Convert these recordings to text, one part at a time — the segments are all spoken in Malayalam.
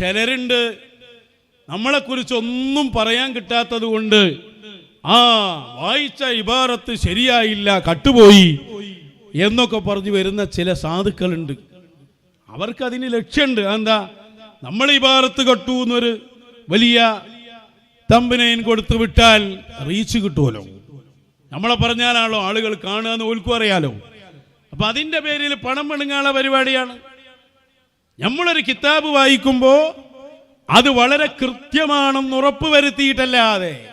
ചിലരുണ്ട് നമ്മളെക്കുറിച്ചൊന്നും പറയാൻ കിട്ടാത്തത് കൊണ്ട് ആ വായിച്ച ഇബാറത്ത് ശരിയായില്ല കട്ടുപോയി എന്നൊക്കെ പറഞ്ഞു വരുന്ന ചില സാധുക്കളുണ്ട്. അവർക്ക് അതിന് ലക്ഷ്യമുണ്ട്. എന്താ നമ്മൾ ഇബാറത്ത് കട്ടു എന്നൊരു വലിയ തമ്പനയും കൊടുത്തു വിട്ടാൽ റീച്ച് കിട്ടുമല്ലോ. നമ്മളെ പറഞ്ഞാലാണല്ലോ ആളുകൾ കാണുക എന്ന് ഓൽക്കും അറിയാലോ. അപ്പൊ അതിന്റെ പേരിൽ പണം പെണുങ്ങാനുള്ള പരിപാടിയാണ്. നമ്മളൊരു കിതാബ് വായിക്കുമ്പോൾ അത് വളരെ കൃത്യമാണെന്ന് ഉറപ്പ് വരുത്തിയിട്ടല്ലാതെ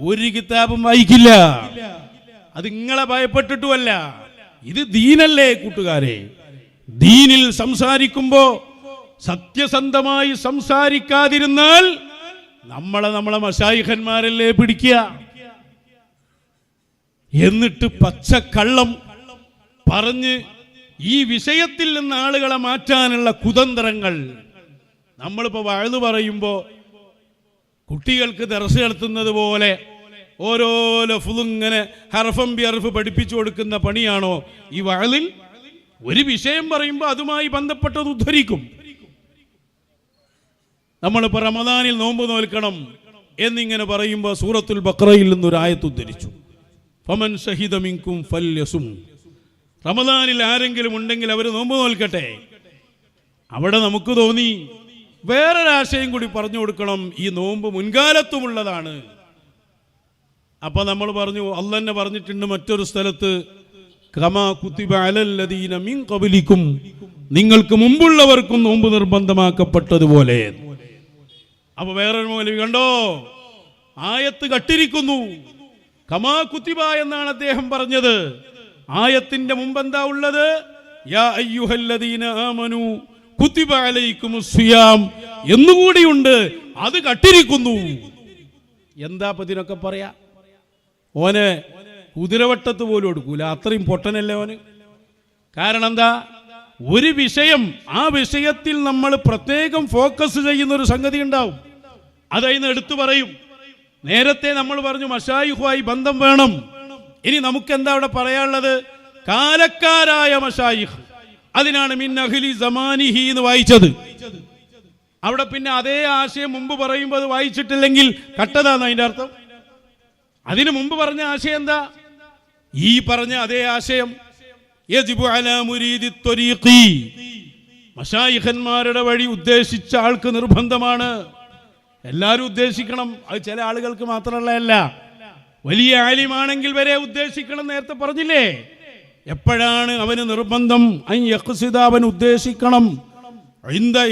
ഒരു കിതാബും വായിക്കില്ല. അത് നിങ്ങളെ ഭയപ്പെട്ടിട്ടുമല്ല. ഇത് ദീനല്ലേ കൂട്ടുകാരെ? ദീനിൽ സംസാരിക്കുമ്പോ സത്യസന്ധമായി സംസാരിക്കാതിരുന്നാൽ നമ്മളെ നമ്മളെ മഷായിഖന്മാരല്ലേ പിടിക്കുക? എന്നിട്ട് പച്ചക്കള്ളം പറഞ്ഞ് ഈ വിഷയത്തിൽ നിന്ന് ആളുകളെ മാറ്റാനുള്ള കുതന്ത്രങ്ങൾ. നമ്മളിപ്പോൾ വഴുതു പറയുമ്പോൾ കുട്ടികൾക്ക് ദർശ നടത്തുന്നത് പോലെ ഓരോ ലഫുലും ഹർഫം ബി ഹർഫ് പഠിപ്പിച്ചു കൊടുക്കുന്ന പണിയാണോ? ഈ വഴലിൽ ഒരു വിഷയം പറയുമ്പോൾ അതുമായി ബന്ധപ്പെട്ടത് ഉദ്ധരിക്കും. നമ്മളിപ്പോൾ റമദാനിൽ നോമ്പ് നോൽക്കണം എന്നിങ്ങനെ പറയുമ്പോൾ സൂറത്തുൽ ബക്രയിൽ നിന്നൊരു ആയത്ത് ഉദ്ധരിച്ചു. ഫമൻ ഷഹിദമിങ്കും ഫല്യസും റമദാനിൽ ആരെങ്കിലും ഉണ്ടെങ്കിൽ അവർ നോമ്പ് നോൽക്കട്ടെ. അവിടെ നമുക്ക് തോന്നി വേറൊരാശയം കൂടി പറഞ്ഞു കൊടുക്കണം. ഈ നോമ്പ് മുൻകാലത്തുമുള്ളതാണ്. അപ്പൊ നമ്മൾ പറഞ്ഞു അല്ലന്നെ പറഞ്ഞിട്ടുണ്ട് മറ്റൊരു സ്ഥലത്ത് കമാ കുത്തിബ അലല്ലദീന മിൻ ഖബലിക്കും. നിങ്ങൾക്ക് മുമ്പുള്ളവർക്കും നോമ്പ് നിർബന്ധമാക്കപ്പെട്ടതുപോലെ. അപ്പൊ വേറൊരു മൗലവി കണ്ടോ? ആയത്ത് കട്ടിരിക്കുന്നു. കമാ കുത്തിബ എന്നാണ് അദ്ദേഹം പറഞ്ഞത്. ആയത്തിന്റെ മുമ്പ് എന്താ ഉള്ളത്? യാ അയ്യുഹല്ലദീന അലൈക്കും എന്നുകൂടിയുണ്ട്. അത് കട്ടിരിക്കുന്നു. എന്താ പതിനൊക്കെ പറയാ? ഓന് കുതിരവട്ടത്ത് പോലും എടുക്കൂല. അത്രയും പൊട്ടനല്ലേ ഓന്? കാരണം എന്താ ഒരു വിഷയം ആ വിഷയത്തിൽ നമ്മൾ പ്രത്യേകം ഫോക്കസ് ചെയ്യുന്ന ഒരു സംഗതി ഉണ്ടാവും. അതതിന് എടുത്തു പറയും. നേരത്തെ നമ്മൾ പറഞ്ഞു മഷായുഹുമായി ബന്ധം വേണം. ഇനി നമുക്ക് എന്താ അവിടെ പറയാനുള്ളത്? കാലക്കാരായ മഷായിഹ് അതിനാണ് മിൻ അഹ്ലി സമാനിഹി എന്ന് വായിച്ചത്. അവിടെ പിന്നെ അതേ ആശയം മുമ്പ് പറയുമ്പോൾ അത് വായിച്ചിട്ടില്ലെങ്കിൽ കട്ടതാന്ന് അതിന്റെ അർത്ഥം? അതിനു മുമ്പ് പറഞ്ഞ ആശയം എന്താ? ഈ പറഞ്ഞ അതേ ആശയം. മശായിഖന്മാരുടെ വഴി ഉദ്ദേശിച്ച ആൾക്ക് നിർബന്ധമാണ്. എല്ലാവരും ഉദ്ദേശിക്കണം. അത് ചില ആളുകൾക്ക് മാത്രമുള്ളതല്ല വലിയ ആലിമാണെങ്കിൽ വരെ ഉദ്ദേശിക്കണം നേരത്തെ പറഞ്ഞില്ലേ? എപ്പോഴാണ് അവന് നിർബന്ധം? അവൻ ഉദ്ദേശിക്കണം.